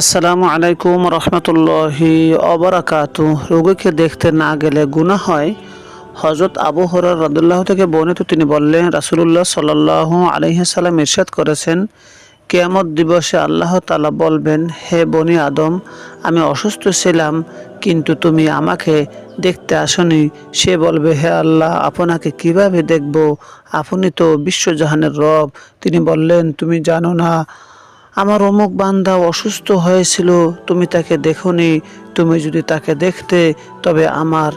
আসসালামু আলাইকুম রহমতুল্লাহি অবরাকাত। রোগীকে দেখতে না গেলে গুনাহ হয়। হজরত আবু হরার রদুল্লাহ থেকে বর্ণিত তিনি বললেন, রাসুলুল্লাহ সাল্লাহ আলহিসাল্লাম ইরশাদ করেছেন, কেয়ামত দিবসে আল্লাহ তালা বলবেন, হে বনি আদম, আমি অসুস্থ ছিলাম, কিন্তু তুমি আমাকে দেখতে আসনি। সে বলবে, হে আল্লাহ, আপনাকে কীভাবে দেখব? আপনি তো বিশ্বজাহানের রব। তিনি বললেন, তুমি জানো না আমার অমুক বান্দা অসুস্থ হয়েছিল, তুমি তাকে দেখনি, তুমি যদি তাকে দেখতে, তবে আমার,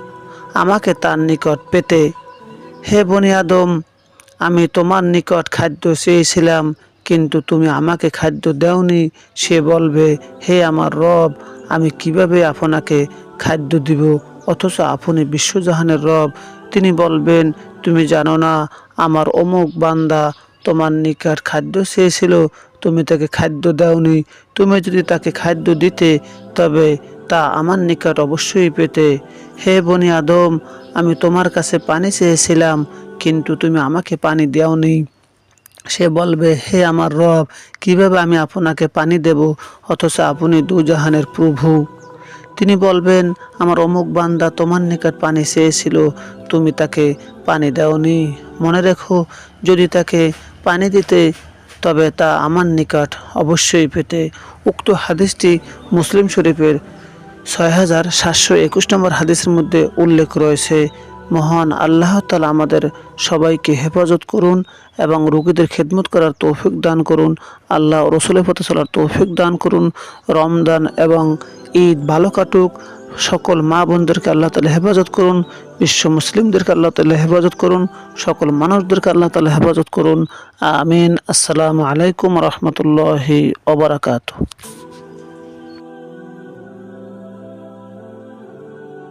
আমাকে তার নিকট পেতে। হে বনি আদম, আমি তোমার নিকট খাদ্য চেয়েছিলাম, কিন্তু তুমি আমাকে খাদ্য দেওনি। সে বলবে, হে আমার রব, আমি কীভাবে আপনাকে খাদ্য দিব? অথচ আপনি বিশ্বজাহানের রব। তিনি বলবেন, তুমি জানো না, আমার অমুক বান্দা তোমার নিকট খাদ্য চেয়েছিল তুমি তাকে খাদ্য দাওনি। তুমি যদি তাকে খাদ্য দিতে, তবে তা আমার নিকট অবশ্যই পেতে। হে বনি আদম, আমি তোমার কাছে পানি চেয়েছিলাম, কিন্তু তুমি আমাকে পানি দেওনি। সে বলবে, হে আমার রব, কীভাবে আমি আপনাকে পানি দেব, অথচ আপনি দুজাহানের প্রভু। তিনি বলবেন, আমার অমুক বান্দা তোমার নিকট পানি চেয়েছিল, তুমি তাকে পানি দাওনি। মনে রেখো, যদি তাকে পানি দিতে তবে তা আমার নিকট অবশ্যই পেতে উক্ত হাদিসটি মুসলিম শরীফের ছয় হাজার সাতশো একুশ নম্বর হাদিসের মধ্যে উল্লেখ রয়েছে। মহান আল্লাহ তালা আমাদের সবাইকে হেফাজত করুন এবং রোগীদের খেদমত করার তৌফিক দান করুন। আল্লাহ রসুলের পথে চলার তৌফিক দান করুন। রমদান এবং ঈদ ভালো কাটুক। সকল মা বোনদেরকে আল্লাহ তালা হেফাজত করুন, বিশ্ব মুসলিমদেরকে আল্লাহ তালা হেফাজত করুন, সকল মানুষদেরকে আল্লাহ তালা হেফাজত করুন। আমিন। আসসালামু আলাইকুম রহমতুল্লাহি ওবরাকাতু